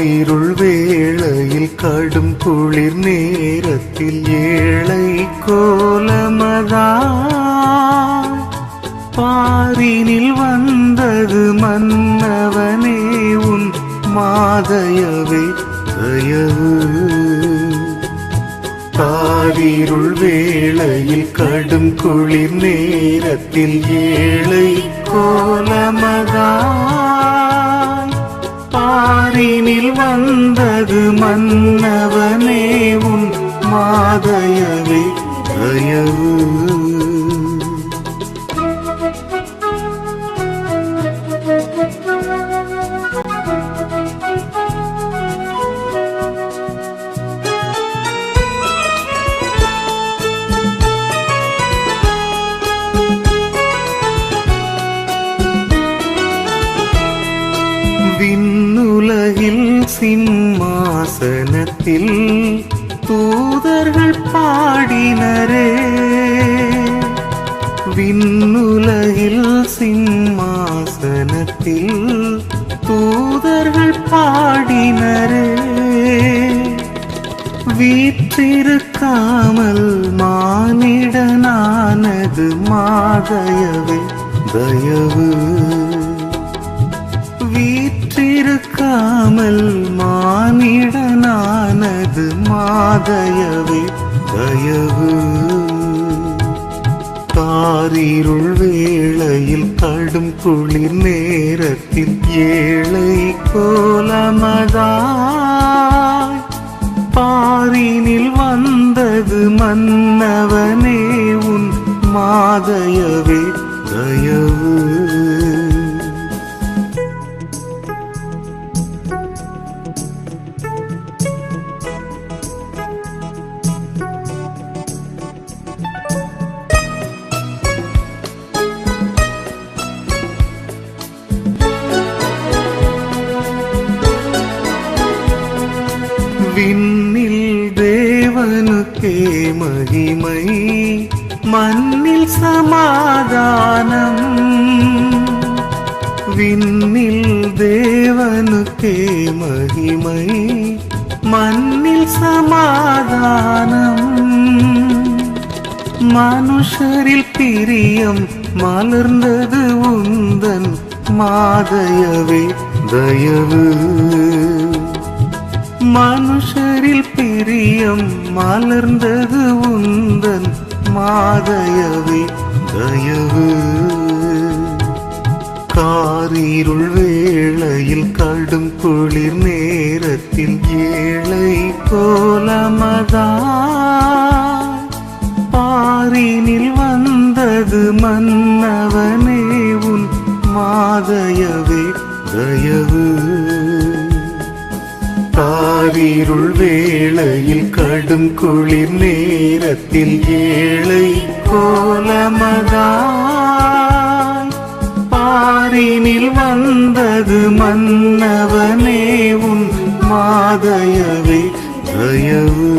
காரிருள் வேளையில் கடும் குளிர் நேரத்தில் ஏழை கோலமதா. பாரினில் வந்தது மன்னவனே உன் மாதயவே தயவு. காரிருள் வேளையில் கடும் குளிர் நேரத்தில் ஏழை கோலமதா. பாரினில் வந்தது மன்னவனே உன் மாதயவே. தயவு சிம்மாசனத்தில் தூதர்கள் பாடினரே. விண்ணுலகில் சிம்மாசனத்தில் தூதர்கள் பாடினரே. வீற்றிருக்காமல் மானிடனானது மாதயவே தயவு. வீ இருக்காமல் மானிடனானது மாதயவே தயவு காரிருள் வேளையில் கடும் குளிர் நேரத்தில் ஏழை கோலமதாய். பாரினில் வந்தது மன்னவனே உன் மாதயவே தயவு விண்ணில் தேவனுக்கே மகிமை மண்ணில் சமாதானம். விண்ணில் தேவனுக்கே மகிமை மண்ணில் சமாதானம். மனுஷரில் பிரியம் மலர்ந்தது உந்தன் மாதயவே தயவு. மனுஷரில் பிரியம் மலர்ந்தது உந்தன் மாதயவே. தயவு. காரிருள் வேளையில் கடும் குளிர் நேரத்தில் ஏழை போலமதா பாரினில் வந்தது மன்னவனே உன் மாதயவே. தயவு. காரிருள் வேளையில் கடும் குளிர் நேரத்தில் ஏழை கோலமதாய் பாரினில் வந்தது மன்னவனே உன் மாதயவே தயவு.